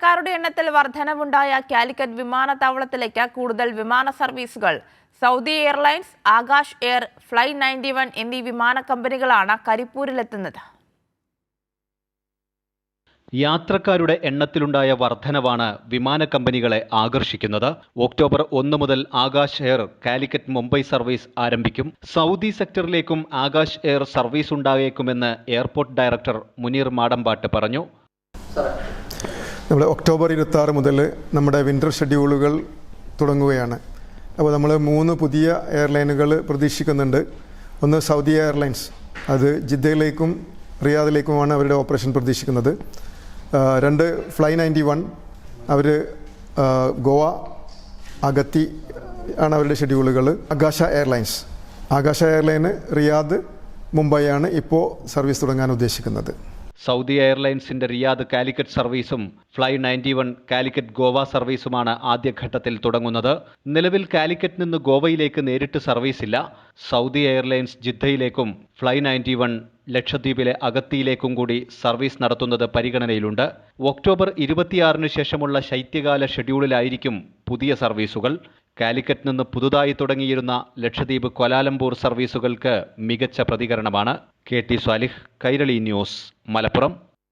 യാത്രക്കാരുടെ എണ്ണത്തിൽ വർധനവുണ്ടായ കാലിക്കറ്റ് വിമാനത്താവളത്തിലേക്ക് കൂടുതൽ വിമാന സർവീസുകൾ. Saudi Airlines Akasa Air Fly Ninety One എന്നീ വിമാന കമ്പനികളാണ് കരിപ്പൂരിലെത്തുന്നത്. യാത്രക്കാരുടെ എണ്ണത്തിലുണ്ടായ വർധനവാണ് വിമാന കമ്പനികളെ ആകർഷിക്കുന്നത്. ഒക്ടോബർ ഒന്ന് മുതൽ ആകാശ് എയർ കാലിക്കറ്റ് മുംബൈ സർവീസ് ആരംഭിക്കും. സൗദി സെക്ടറിലേക്കും ആകാശ് എയർ സർവീസ് ഉണ്ടായേക്കുമെന്ന് എയർപോർട്ട് ഡയറക്ടർ മുനീർ മാടമ്പാട്ട് പറഞ്ഞു. നമ്മൾ ഒക്ടോബർ ഇരുപത്തി മുതൽ നമ്മുടെ വിന്റർ ഷെഡ്യൂളുകൾ തുടങ്ങുകയാണ്. അപ്പോൾ നമ്മൾ മൂന്ന് പുതിയ എയർലൈനുകൾ പ്രതീക്ഷിക്കുന്നുണ്ട്. ഒന്ന് സൗദി എയർലൈൻസ് അത് ജിദ്ദയിലേക്കും റിയാദിലേക്കുമാണ് അവരുടെ ഓപ്പറേഷൻ പ്രതീക്ഷിക്കുന്നത്. രണ്ട് ഫ്ലൈ നയന്റി വൺ അവർ ഗോവ അഗത്തി ആണ് അവരുടെ ഷെഡ്യൂളുകൾ ആകാശ എയർലൈൻസ് ആകാശ എയർലൈന് റിയാദ് മുംബൈയാണ് ഇപ്പോൾ സർവീസ് തുടങ്ങാൻ ഉദ്ദേശിക്കുന്നത്. സൗദി എയർലൈൻസിന്റെ റിയാദ് കാലിക്കറ്റ് സർവീസും Fly Ninety One Calicut Goa സർവീസുമാണ് ആദ്യഘട്ടത്തിൽ തുടങ്ങുന്നത്. നിലവിൽ കാലിക്കറ്റ് നിന്ന് ഗോവയിലേക്ക് നേരിട്ട് സർവീസില്ല. സൗദി എയർലൈൻസ് ജിദ്ദയിലേക്കും ഫ്ലൈ നയന്റി വൺ ലക്ഷദ്വീപിലെ അഗത്തിയിലേക്കും കൂടി സർവീസ് നടത്തുന്നത് പരിഗണനയിലുണ്ട്. ഒക്ടോബർ ഇരുപത്തിയാറിന് ശേഷമുള്ള ശൈത്യകാല ഷെഡ്യൂളിലായിരിക്കും പുതിയ സർവീസുകൾ. കാലിക്കറ്റ് നിന്ന് പുതുതായി തുടങ്ങിയിരുന്ന ലക്ഷദ്വീപ് കൊലാലംപൂർ സർവീസുകൾക്ക് മികച്ച പ്രതികരണമാണ്. K T Swalih Kairali News Malappuram.